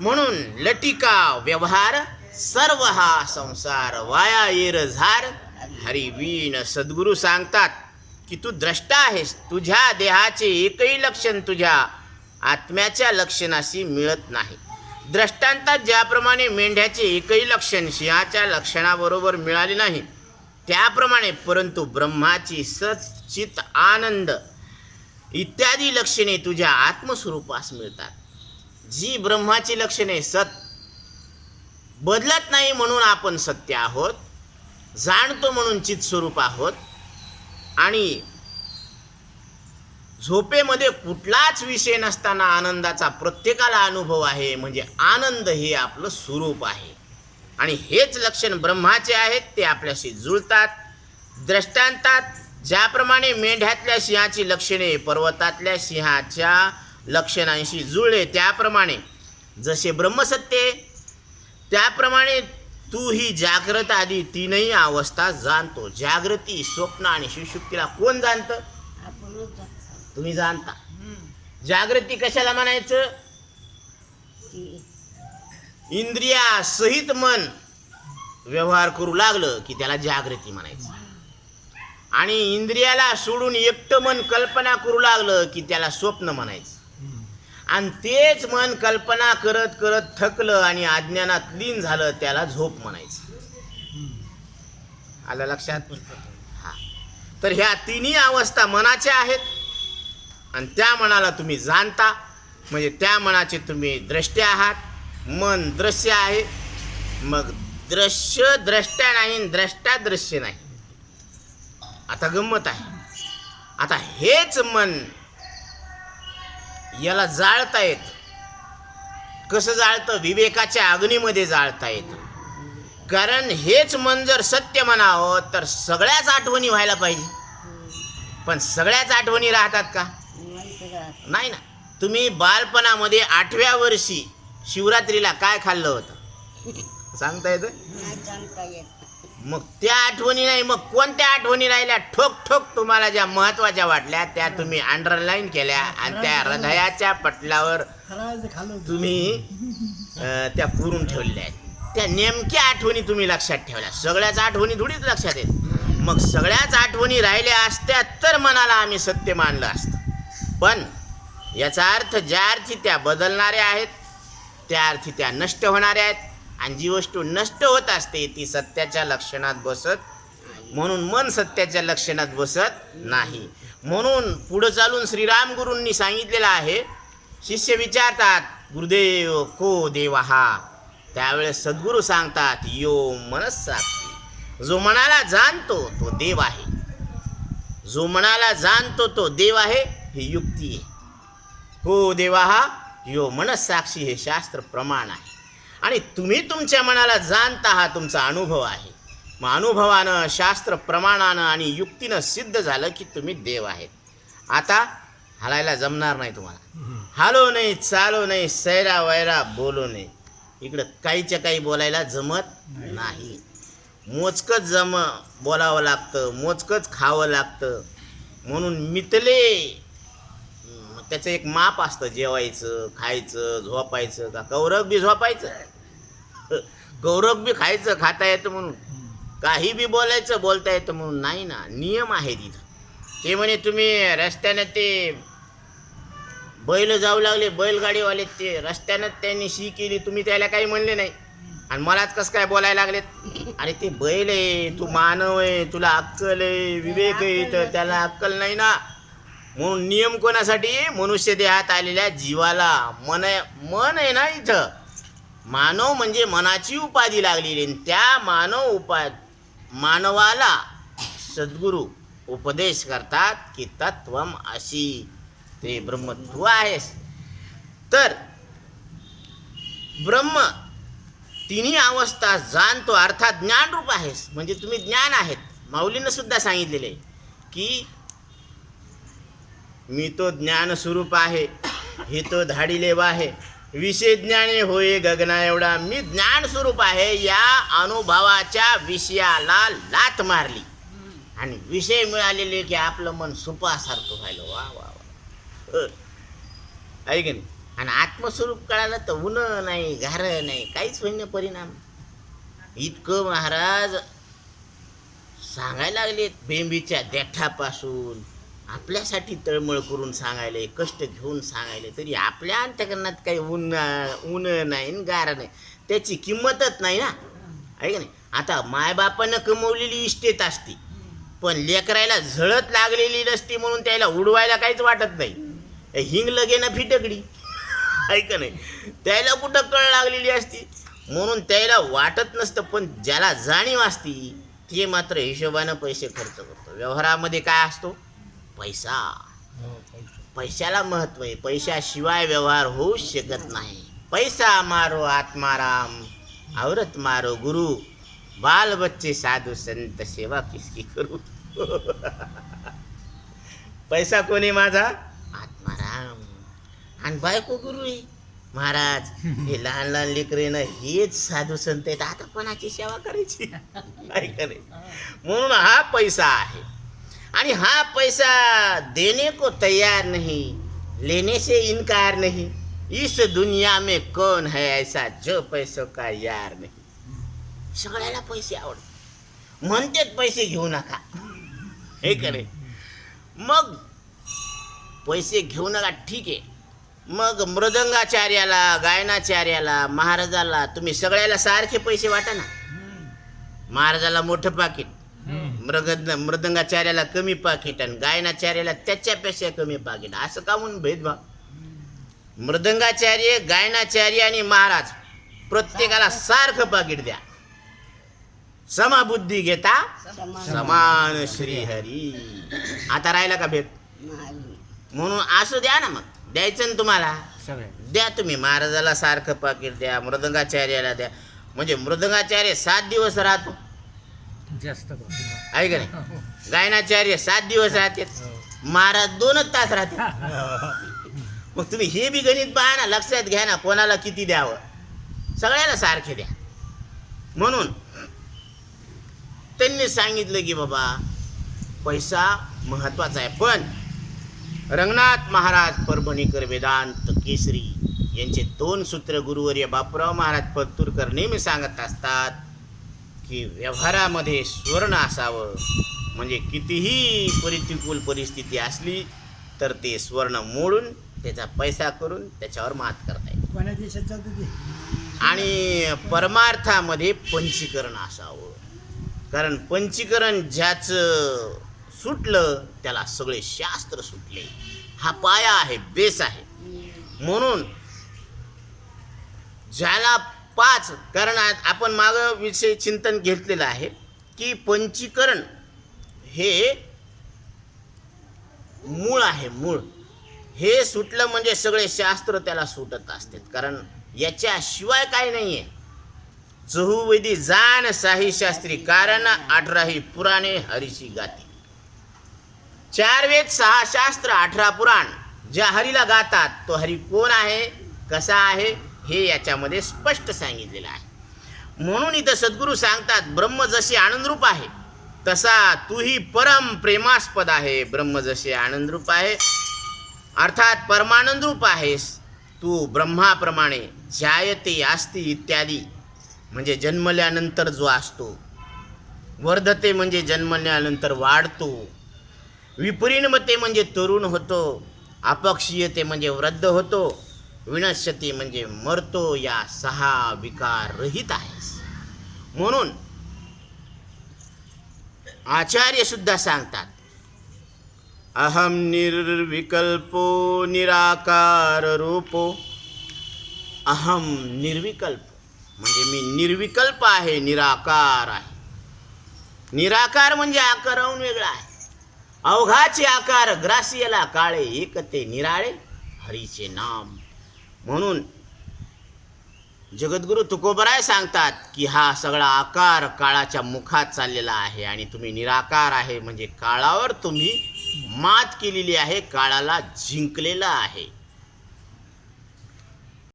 म्हणून लटिका व्यवहार सर्व हा संसार वाया येर झार. हरिवीण सद्गुरू सांगतात की तू द्रष्टा आहेस तुझ्या देहाचे एकही लक्षण तुझ्या आत्म्याच्या लक्षणाशी मिळत नाही. द्रष्टांतात ज्याप्रमाणे मेंढ्याचे एकही लक्षण सिंहाच्या लक्षणाबरोबर मिळाले नाही त्याप्रमाणे परंतु ब्रह्माची सचित आनंद इत्यादी लक्षणे तुझ्या आत्मस्वरूपास मिळतात. जी ब्रह्माची लक्षणे सत. बदलत नाही म्हणून आपण सत्य आहोत जाणतो म्हणून चित स्वरूप आहोत आणि झोपेमध्ये कुठलाच विषय नसताना आनंदाचा प्रत्येकाला अनुभव आहे म्हणजे आनंद हे आपलं स्वरूप आहे. आणि हेच लक्षण ब्रह्माचे आहेत ते आपल्याशी जुळतात द्रष्टांतात. ज्याप्रमाणे मेंढ्यातल्या सिंहाची लक्षणे पर्वतातल्या सिंहाच्या लक्षणांशी जुळले त्याप्रमाणे. जसे ब्रह्मसत्य त्याप्रमाणे तू ही जाग्रत आदी तीनही अवस्था जाणतो. जागृती स्वप्न आणि शिवशुक्तीला कोण जाणतं? तुम्ही जाणता. जागृती कशाला म्हणायचं? इंद्रिया सहित मन. व्यवहार करू लागलं की त्याला जागृती म्हणायचं. आणि इंद्रियाला सोडून एकटं मन कल्पना करू लागलं की त्याला स्वप्न म्हणायचं. आणि तेच मन कल्पना करत करत थकलं आणि अज्ञानात लीन झालं त्याला झोप म्हणायचं. आलं लक्षात? हा. तर ह्या तिन्ही अवस्था मनाच्या आहेत आणि त्या मनाला तुम्ही जाणता. म्हणजे त्या मनाचे तुम्ही द्रष्टे आहात. मन दृश्य आहे. मग दृश्य द्रष्ट्या नाही आणि द्रष्टा दृश्य नाही. आता गंमत आहे. आता हेच मन याला जाळता येत. कसं जाळतं? विवेकाच्या अग्नीमध्ये जाळता येतं. कारण हेच मन जर सत्य म्हणावं तर सगळ्याच आठवणी व्हायला पाहिजे. पण सगळ्याच आठवणी राहतात का? नाही ना. तुम्ही बालपणामध्ये आठव्या वर्षी शिवरात्रीला काय खाल्लं होतं? सांगता येतं? मग त्या आठवणी नाही मग कोणत्या आठवणी राहिल्या? ठोक ठोक तुम्हाला ज्या महत्त्वाच्या वाटल्या त्या तुम्ही अंडरलाईन केल्या आणि त्या हृदयाच्या पटलावर तुम्ही अं, त्या पुरून ठेवलेल्या आहेत. त्या नेमक्या आठवणी तुम्ही लक्षात ठेवल्या. सगळ्याच आठवणी थोडीच लक्षात येत मग सगळ्याच आठवणी राहिल्या असत्या तर मनाला आम्ही सत्य मानलं असतं. पण याचा अर्थ ज्या अर्थी त्या बदलणाऱ्या आहेत त्या अर्थी त्या नष्ट होणाऱ्या आहेत. आणि जी वस्तू नष्ट होत असते ती सत्याच्या लक्षणात बसत म्हणून मन सत्याच्या लक्षणात बसत नाही. म्हणून पुढं चालून श्रीराम गुरूंनी सांगितलेलं आहे शिष्य विचारतात गुरुदेव को देवा हा? त्यावेळेस सद्गुरू सांगतात यो मनस्साक्षी. जो मनाला जाणतो तो देव आहे. जो मनाला जाणतो तो देव आहे ही युक्ती आहे. हो देवा हा? यो मनस्साक्षी हे शास्त्र प्रमाण आहे. आणि तुम्ही तुमच्या मनाला जाणता हा तुमचा अनुभव आहे. मग अनुभवानं शास्त्र प्रमाणानं आणि युक्तीनं सिद्ध झालं की तुम्ही देव आहेत. आता हलायला जमणार नाही तुम्हाला. हालो नाही चालो नाही सैरा वैरा बोलो नाही. इकडं काहीच्या काही बोलायला जमत नाही. मोजकंच जम बोलावं लागतं मोजकंच खावं लागतं. म्हणून मितले त्याचं एक माप असतं जेवायचं खायचं झोपायचं का कौरक बी झोपायचं. कौरक बी खायचं खाता येतं म्हणून. काही बी बोलायचं बोलता येतं म्हणून. नाही ना नियम आहे तिथं ते म्हणे तुम्ही रस्त्यानं ते बैल जाऊ लागले बैलगाडीवाले ते रस्त्यानं त्यांनी शी केली तुम्ही त्याला काही म्हणले नाही. आणि मलाच कसं काय बोलायला लागलेत? अरे ते बैल आहे तू मानव आहे तुला अक्कल आहे विवेक आहे तर त्याला अक्कल नाही ना. म्हणून नियम कोणासाठी? मनुष्य देहात आलेल्या जीवाला. मन मन आहे ना इथं. मानव म्हणजे मनाची उपाधी लागलेली आणि त्या मानव उपा मानवाला सद्गुरू उपदेश करतात की तत्वम अशी. ते ब्रह्मत्व आहेस. तर ब्रह्म तिन्ही अवस्था जाणतो अर्थात ज्ञानरूप आहेस. म्हणजे तुम्ही ज्ञान आहेत. माऊलीनं सुद्धा सांगितलेले की मी तो ज्ञान स्वरूप आहे हे तो धाडीलेवा आहे. विषय ज्ञाने होय गगना एवढा. मी ज्ञान स्वरूप आहे या अनुभवाच्या विषयाला लात मारली. आणि विषय मिळालेले की आपलं मन सुपासारखं व्हायलं. वा वा वा. अ, आहे की नाही? आणि आत्मस्वरूप कळालं तर ऊन नाही गार नाही काहीच होईन परिणाम. इतकं महाराज सांगायला लागले बेंबीच्या देठापासून. आपल्यासाठी तळमळ करून सांगायले कष्ट घेऊन सांगायले तरी आपल्या अंतकरणात काही ऊन ऊन नाही न गार नाही. त्याची किंमतच नाही ना. आहे का नाही? आता मायबापानं कमवलेली इस्टेट असते पण लेकरायला झळत लागलेली नसती म्हणून त्याला उडवायला काहीच वाटत नाही. हिंग लगे ना फिटकडी. आहे का नाही? त्याला कुठं कळ लागलेली असती? म्हणून त्याला वाटत नसतं पण ज्याला जाणीव असती ते मात्र हिशोबानं पैसे खर्च करतो. व्यवहारामध्ये काय असतो? पैसा. पैशाला महत्त्व आहे. पैशाशिवाय व्यवहार होऊच शकत नाही. पैसा मारो आत्माराम औरत मारो गुरु. बाल बच्चे साधू संत सेवा किसकी करू? पैसा कोणी माझा? आत्माराम आणि बायको गुरु आहे. महाराज हे लहान लहान लेकरे ना हेच साधू संत आहेत. आता कोणाची सेवा करायची? नाही म्हणून हा पैसा आहे. आणि हा पैसा देने को तैयार नहीं लेने से इनकार नहीं। इस दुनिया में कोण है ऐसा जो पैसो का यार नाही? सगळ्याला पैसे आवडतात. म्हणतेच पैसे घेऊ नका. हे करे मग पैसे घेऊ नका ठीक आहे. मग मृदंगाचार्याला गायनाचार्याला महाराजाला तुम्ही सगळ्याला सारखे पैसे वाटा ना. महाराजाला मोठं पाकिट. मृग मृदंगाचार्याला कमी पाकिट आणि गायनाचार्याला त्याच्यापेक्षा कमी पाकिट. असं का म्हणून भेदभाव? मृदंगाचार्य गायनाचार्य आणि महाराज प्रत्येकाला सारखं पाकिट द्या. समाबुद्धी घेता समान श्रीहरी. आता राहिला का भेद? म्हणून असं द्या ना मग. द्यायचं ना तुम्हाला. द्या तुम्ही. महाराजाला सारखं पाकिट द्या मृदंगाचार्याला द्या. म्हणजे मृदंगाचार्य सात दिवस राहतो. जास्त. आहे का नाही? गायनाचार्य सात दिवस राहते महाराज दोनच तास राहते मग तुम्ही हे बी गणित पहा ना लक्षात घ्या ना कोणाला किती द्यावं. सगळ्याला सारखे द्या. म्हणून त्यांनी सांगितलं की बाबा पैसा महत्त्वाचा आहे. पण रंगनाथ महाराज परभणीकर वेदांत केसरी यांचे दोन सूत्र गुरुवर्य बापूराव महाराज पत्तूरकर नेहमी सांगत असतात की व्यवहारामध्ये स्वर्ण असावं. म्हणजे कितीही प्रतिकूल परिस्थिती असली तर ते स्वर्ण मोडून त्याचा पैसा करून त्याच्यावर मात करता येईल. आणि परमार्थामध्ये पंचीकरण असावं. कारण पंचीकरण ज्याचं सुटलं त्याला सगळे शास्त्र सुटले. हा पाया आहे बेस आहे. म्हणून ज्याला पाच कारण आपण माग विषय चिंतन घेतलेलं आहे की पंचीकरण हे मूळ आहे मूळ. हे सुटलं म्हणजे सगळे शास्त्र त्याला सुटत असतात. कारण याच्याशिवाय काय नाही आहे चहुवेदी जाण साही शास्त्री कारण अठराही पुराणे हरीची गाती. चार वेद सहा शास्त्र अठरा पुराण. ज्या हरीला गातात तो हरी कोण आहे कसा आहे? हे याच्यामध्ये स्पष्ट सांगितलेलं आहे. म्हणून इथं सद्गुरू सांगतात ब्रह्म जसे आनंदरूप आहे तसा तूही परम प्रेमास्पद आहे. ब्रह्म जसे आनंदरूप आहे अर्थात परमानंदरूप आहेस तू ब्रह्माप्रमाणे जायते आस्ती इत्यादी. म्हणजे जन्मल्यानंतर जो असतो वर्धते म्हणजे जन्मल्यानंतर वाढतो विपरीणमते म्हणजे तरुण होतो अपक्षीयते म्हणजे वृद्ध होतो विनश्यती म्हणजे मरतो या सहा विकार रहित आहेस. म्हणून आचार्य सुद्धा सांगतात अहम निर्विकल्पो निराकार रूपो. अहम निर्विकल्प म्हणजे मी निर्विकल्प आहे निराकार आहे. निराकार म्हणजे आकाराहून वेगळा आहे. अवघाचे आकार ग्रासियला काळे एकते निराळे हरीचे नाम. म्हणून जगद्गुरु तुकोबराय सांगतात की हा सगळा आकार काळाच्या मुखात चाललेला आहे आणि तुम्ही निराकार आहे म्हणजे काळावर तुम्ही मात केलेली आहे काळाला जिंकलेलं आहे.